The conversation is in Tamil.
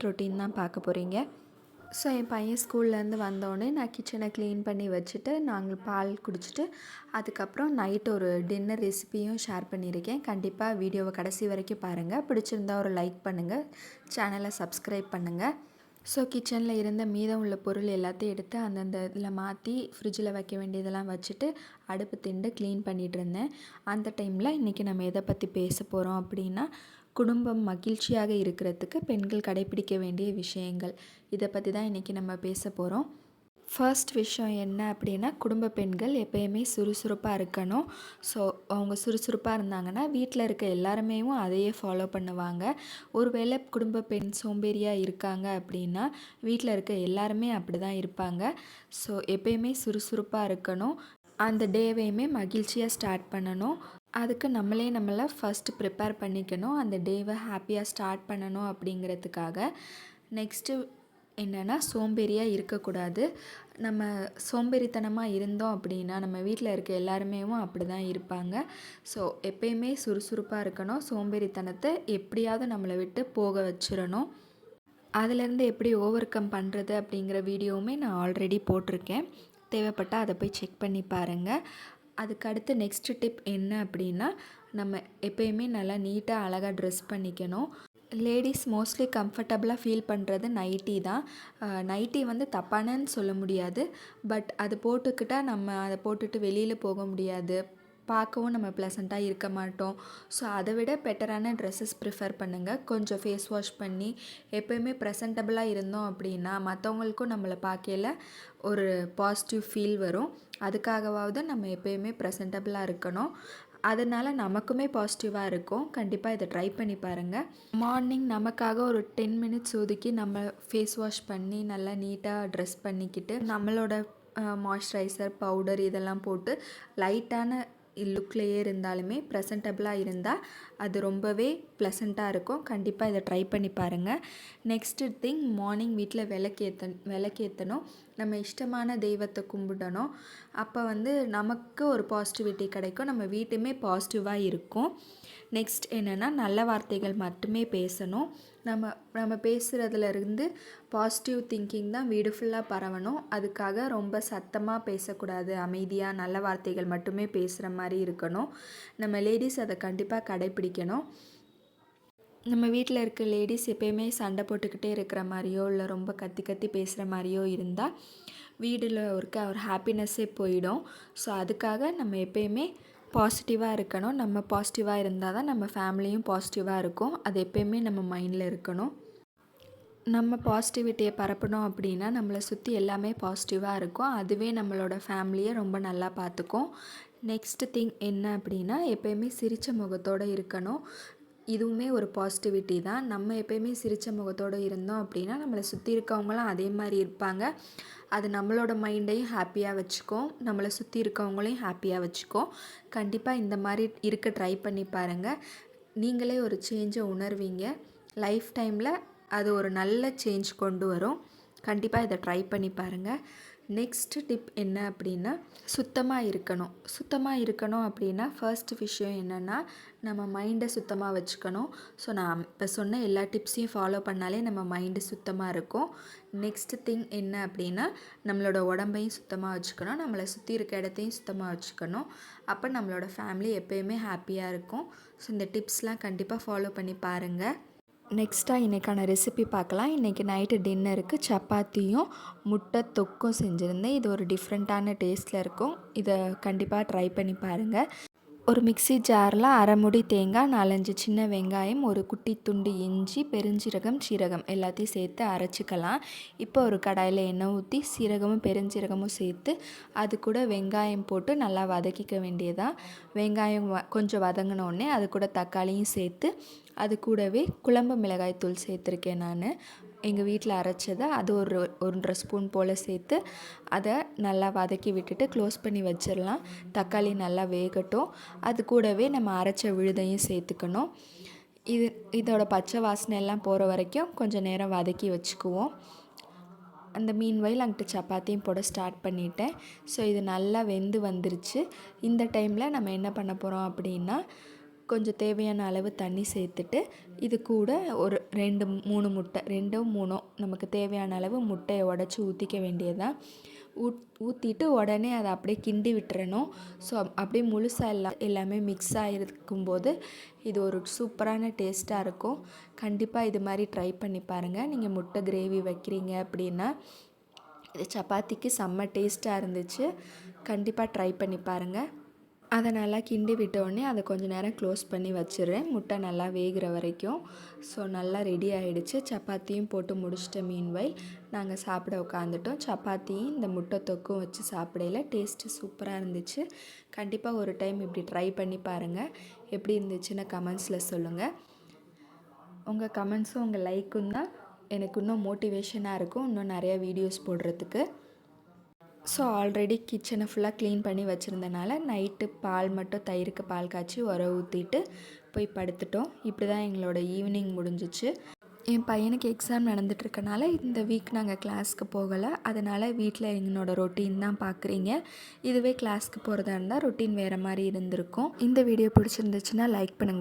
நைட் ரொட்டீன் தான் பார்க்க போகிறீங்க ஸோ என் பையன் ஸ்கூல்லேருந்து வந்தோடனே நான் கிச்சனை க்ளீன் பண்ணி வச்சுட்டு நாங்கள் பால் குடிச்சிட்டு அதுக்கப்புறம் நைட் ஒரு டின்னர் ரெசிபியும் ஷேர் பண்ணியிருக்கேன். கண்டிப்பாக வீடியோவை கடைசி வரைக்கும் பாருங்கள் பிடிச்சிருந்தா ஒரு லைக் பண்ணுங்கள் சேனலை சப்ஸ்கிரைப் பண்ணுங்கள் ஸோ கிச்சனில் இருந்த மீதம் உள்ள பொருள் எல்லாத்தையும் எடுத்து அந்தந்த இதில் மாற்றி ஃப்ரிட்ஜில் வைக்க வேண்டியதெல்லாம் வச்சுட்டு அடுப்பு திண்டு க்ளீன் பண்ணிகிட்டு இருந்தேன். அந்த டைமில் இன்றைக்கி நம்ம எதை பற்றி பேச போகிறோம் அப்படின்னா குடும்பம் மகிழ்ச்சியாக இருக்கிறதுக்கு பெண்கள் கடைப்பிடிக்க வேண்டிய விஷயங்கள். இதை பற்றி தான் இன்றைக்கி நம்ம பேச போகிறோம் ஃபர்ஸ்ட் விஷயம் என்ன அப்படின்னா குடும்ப பெண்கள் எப்பயுமே சுறுசுறுப்பாக இருக்கணும். ஸோ அவங்க சுறுசுறுப்பாக இருந்தாங்கன்னா வீட்டில் இருக்க எல்லாருமே அதையே ஃபாலோ பண்ணுவாங்க. ஒருவேளை குடும்ப பெண் சோம்பேறியாக இருக்காங்க அப்படின்னா வீட்டில் இருக்க எல்லாருமே அப்படி தான் இருப்பாங்க. ஸோ எப்பயுமே சுறுசுறுப்பாக இருக்கணும். அந்த டேவையுமே மகிழ்ச்சியாக ஸ்டார்ட் பண்ணணும். அதுக்கு நம்மளே நம்மளை ஃபஸ்ட்டு ப்ரிப்பேர் பண்ணிக்கணும். அந்த டேவை ஹாப்பியாக ஸ்டார்ட் பண்ணணும் அப்படிங்கிறதுக்காக. நெக்ஸ்ட்டு என்னென்னா சோம்பேறியாக இருக்கக்கூடாது. நம்ம சோம்பேறித்தனமாக இருந்தோம் அப்படின்னா நம்ம வீட்டில் இருக்க எல்லாருமே அப்படி தான் இருப்பாங்க. ஸோ எப்பயுமே சுறுசுறுப்பாக இருக்கணும். சோம்பேறித்தனத்தை எப்படியாவது நம்மளை விட்டு போக வச்சிடணும். அதுலேருந்து எப்படி ஓவர் கம் பண்ணுறது அப்படிங்கிற வீடியோவுமே நான் ஆல்ரெடி போட்டிருக்கேன். தேவைப்பட்டால் அதை போய் செக் பண்ணி பாருங்கள் அதுக்கு அடுத்து நெக்ஸ்ட் டிப் என்ன அப்படின்னா நம்ம எப்பயுமே நல்லா நீட்டாக அழகாக ட்ரெஸ் பண்ணிக்கணும். லேடிஸ் மோஸ்ட்லி கம்ஃபர்டபுளாக ஃபீல் பண்ணுறது நைட்டி தான். நைட்டி வந்து தப்பானன்னு சொல்ல முடியாது. பட் அது போட்டுக்கிட்டால் நம்ம அதை போட்டுட்டு வெளியில் போக முடியாது. பார்க்கவும் நம்ம ப்ளசண்ட்டாக இருக்க மாட்டோம். ஸோ அதை விட பெட்டரான ட்ரெஸ்ஸஸ் ப்ரிஃபர் பண்ணுங்கள் கொஞ்சம் ஃபேஸ் வாஷ் பண்ணி எப்போயுமே ப்ரெசன்டபுளாக இருந்தோம் அப்படின்னா மற்றவங்களுக்கும் நம்மளை பார்க்கல ஒரு பாசிட்டிவ் ஃபீல் வரும். அதுக்காகவாவது நம்ம எப்போயுமே ப்ரெசன்டபுளாக இருக்கணும். அதனால் நமக்குமே பாசிட்டிவாக இருக்கும். கண்டிப்பாக இதை ட்ரை பண்ணி பாருங்கள் மார்னிங் நமக்காக ஒரு டென் மினிட்ஸ் ஒதுக்கி நம்ம ஃபேஸ் வாஷ் பண்ணி நல்லா நீட்டாக ட்ரெஸ் பண்ணிக்கிட்டு நம்மளோட மாய்ஸ்சரைசர் பவுடர் இதெல்லாம் போட்டு லைட்டான லுக்லேயே இருந்தாலுமே ப்ரெசன்டபுளாக இருந்தால் அது ரொம்பவே ப்ளசண்ட்டாக இருக்கும். கண்டிப்பாக இதை ட்ரை பண்ணி பாருங்கள் நெக்ஸ்ட்டு திங் மார்னிங் வீட்டில் விளக்கேற்ற விளக்கேற்றணும் நம்ம இஷ்டமான தெய்வத்தை கும்பிடணும். அப்போ வந்து நமக்கு ஒரு பாசிட்டிவிட்டி கிடைக்கும். நம்ம வீட்டுமே பாசிட்டிவாக இருக்கும். நெக்ஸ்ட் என்னென்னா நல்ல வார்த்தைகள் மட்டுமே பேசணும். நம்ம நம்ம பேசுகிறதுலேருந்து பாசிட்டிவ் திங்கிங் தான் வீடு ஃபுல்லாக பரவணும். அதுக்காக ரொம்ப சத்தமாக பேசக்கூடாது. அமைதியாக நல்ல வார்த்தைகள் மட்டுமே பேசுகிற மாதிரி இருக்கணும். நம்ம லேடிஸ் அதை கண்டிப்பாக கடைப்பிடிக்கணும் நம்ம வீட்டில் இருக்க லேடிஸ் எப்பயுமே சண்டை போட்டுக்கிட்டே இருக்கிற மாதிரியோ இல்லை ரொம்ப கத்தி கத்தி பேசுகிற மாதிரியோ இருந்தால் வீடில் இருக்க ஒரு ஹாப்பினஸ்ஸே போயிடும். ஸோ அதுக்காக நம்ம எப்பயுமே பாசிட்டிவாக இருக்கணும். நம்ம பாசிட்டிவாக இருந்தால் தான் நம்ம ஃபேமிலியும் பாசிட்டிவாக இருக்கும். அது எப்பயுமே நம்ம மைண்டில் இருக்கணும். நம்ம பாசிட்டிவிட்டியை பரப்பணும் அப்படின்னா நம்மளை சுற்றி எல்லாமே பாசிட்டிவாக இருக்கும். அதுவே நம்மளோட ஃபேமிலியை ரொம்ப நல்லா பார்த்துக்கும் நெக்ஸ்ட் திங் என்ன அப்படின்னா எப்பயுமே சிரித்த முகத்தோடு இருக்கணும். இதுவுமே ஒரு பாசிட்டிவிட்டி தான். நம்ம எப்பயுமே சிரித்த முகத்தோடு இருந்தோம் அப்படின்னா நம்மளை சுற்றி இருக்கவங்களும் அதே மாதிரி இருப்பாங்க. அது நம்மளோட மைண்டையும் ஹாப்பியாக வச்சுக்கும். நம்மளை சுற்றி இருக்கவங்களையும் ஹாப்பியாக வச்சுக்கும். கண்டிப்பாக இந்த மாதிரி இருக்க ட்ரை பண்ணி பாருங்கள் நீங்களே ஒரு சேஞ்சை உணர்வீங்க. லைஃப் டைமில் அது ஒரு நல்ல சேஞ்ச் கொண்டு வரும். கண்டிப்பாக இதை ட்ரை பண்ணி பாருங்கள் நெக்ஸ்ட்டு டிப் என்ன அப்படின்னா சுத்தமாக இருக்கணும். சுத்தமாக இருக்கணும் அப்படின்னா ஃபர்ஸ்ட் விஷயம் என்னென்னா நம்ம மைண்டை சுத்தமாக வச்சுக்கணும். ஸோ நான் இப்போ சொன்ன எல்லா டிப்ஸையும் ஃபாலோ பண்ணாலே நம்ம மைண்டு சுத்தமாக இருக்கும். நெக்ஸ்ட் திங் என்ன அப்படின்னா நம்மளோட உடம்பையும் சுத்தமாக வச்சுக்கணும். நம்மளை சுற்றி இருக்க இடத்தையும் சுத்தமாக வச்சுக்கணும். அப்போ நம்மளோட ஃபேமிலி எப்போயுமே ஹாப்பியாக இருக்கும். ஸோ இந்த டிப்ஸ்லாம் கண்டிப்பாக ஃபாலோ பண்ணி பாருங்கள் நெக்ஸ்ட்டாக இன்றைக்கான ரெசிபி பார்க்கலாம். இன்றைக்கி நைட்டு டின்னருக்கு சப்பாத்தியும் முட்டை தொக்கும் செஞ்சுருந்தேன். இது ஒரு டிஃப்ரெண்ட்டான டேஸ்ட்டில் இருக்கும். இதை கண்டிப்பாக ட்ரை பண்ணி பாருங்கள் ஒரு மிக்சி ஜாரில் அரை முடி தேங்காய் நாலஞ்சு சின்ன வெங்காயம் ஒரு குட்டி துண்டு இஞ்சி பெருஞ்சீரகம் சீரகம் எல்லாத்தையும் சேர்த்து அரைச்சிக்கலாம். இப்போ ஒரு கடாயில் எண்ணெய் ஊற்றி சீரகமும் பெருஞ்சீரகமும் சேர்த்து அது கூட வெங்காயம் போட்டு நல்லா வதக்கிக்க வேண்டியதாக வெங்காயம் வ கொஞ்சம் வதங்கினோடனே அது கூட தக்காளியும் சேர்த்து அது கூடவே குழம்பு மிளகாய் தூள் சேர்த்துருக்கேன் நான். எங்கள் வீட்டில் அரைச்சதை அது ஒரு ஒன்றரை ஸ்பூன் போல் சேர்த்து அதை நல்லா வதக்கி விட்டுட்டு க்ளோஸ் பண்ணி வச்சிடலாம். தக்காளி நல்லா வேகட்டும். அது கூடவே நம்ம அரைச்ச விழுதையும் சேர்த்துக்கணும். இது இதோட பச்சை வாசனை எல்லாம் போகிற வரைக்கும் கொஞ்சம் நேரம் வதக்கி வச்சுக்குவோம். அந்த மீன் வயல் அங்கிட்ட சப்பாத்தியும் போட ஸ்டார்ட் பண்ணிட்டேன். ஸோ இது நல்லா வெந்து வந்துருச்சு. இந்த டைமில் நம்ம என்ன பண்ண போகிறோம் அப்படின்னா கொஞ்சம் தேவையான அளவு தண்ணி சேர்த்துட்டு இது கூட ஒரு ரெண்டு மூணு முட்டை ரெண்டோ மூணோ நமக்கு தேவையான அளவு முட்டையை உடச்சி ஊற்றிக்க வேண்டியதுதான். ஊத் ஊற்றிட்டு உடனே அதை அப்படியே கிண்டி விட்டுறணும். ஸோ அப்படியே முழுசாக எல்லாம் எல்லாமே மிக்ஸ் ஆகிருக்கும்போது இது ஒரு சூப்பரான டேஸ்ட்டாக இருக்கும். கண்டிப்பாக இது மாதிரி ட்ரை பண்ணி பாருங்கள் நீங்கள் முட்டை கிரேவி வைக்கிறீங்க அப்படின்னா இது சப்பாத்திக்கு செம்ம டேஸ்ட்டாக இருந்துச்சு. கண்டிப்பாக ட்ரை பண்ணி பாருங்கள் அதை நல்லா கிண்டி விட்டோடனே அதை கொஞ்சம் நேரம் க்ளோஸ் பண்ணி வச்சிடுறேன் முட்டை நல்லா வேகிற வரைக்கும். ஸோ நல்லா ரெடி ஆகிடுச்சு சப்பாத்தியும் போட்டு முடிச்சிட்ட மீன்வைல் நாங்கள் சாப்பிட உட்காந்துட்டோம் சப்பாத்தியும் இந்த முட்டை தொக்கும் வச்சு சாப்பிடையில டேஸ்ட்டு சூப்பராக இருந்துச்சு. கண்டிப்பாக ஒரு டைம் இப்படி ட்ரை பண்ணி பாருங்கள் எப்படி இருந்துச்சுன்னு கமெண்ட்ஸில் சொல்லுங்கள் உங்கள் கமெண்ட்ஸும் உங்கள் லைக்கும் தான் எனக்கு இன்னும் மோட்டிவேஷனாக இருக்கும். இன்னும் நிறையா வீடியோஸ் போடுறதுக்கு. ஸோ ஆல்ரெடி கிச்சனை ஃபுல்லாக க்ளீன் பண்ணி வச்சுருந்தனால நைட்டு பால் மட்டும் தயிருக்கு பால் காய்ச்சி உர ஊற்றிட்டு போய் படுத்துட்டோம். இப்படி தான் எங்களோட ஈவினிங் முடிஞ்சிச்சு. என் பையனுக்கு எக்ஸாம் நடந்துட்டுருக்கனால இந்த வீக் நாங்கள் கிளாஸ்க்கு போகலை. அதனால் வீட்டில் எங்களோட ரொட்டீன் தான் பார்க்குறீங்க இதுவே கிளாஸ்க்கு போகிறதா இருந்தால் ரொட்டீன் வேறு மாதிரி இருந்திருக்கும். இந்த வீடியோ பிடிச்சிருந்துச்சுன்னா லைக் பண்ணுங்கள்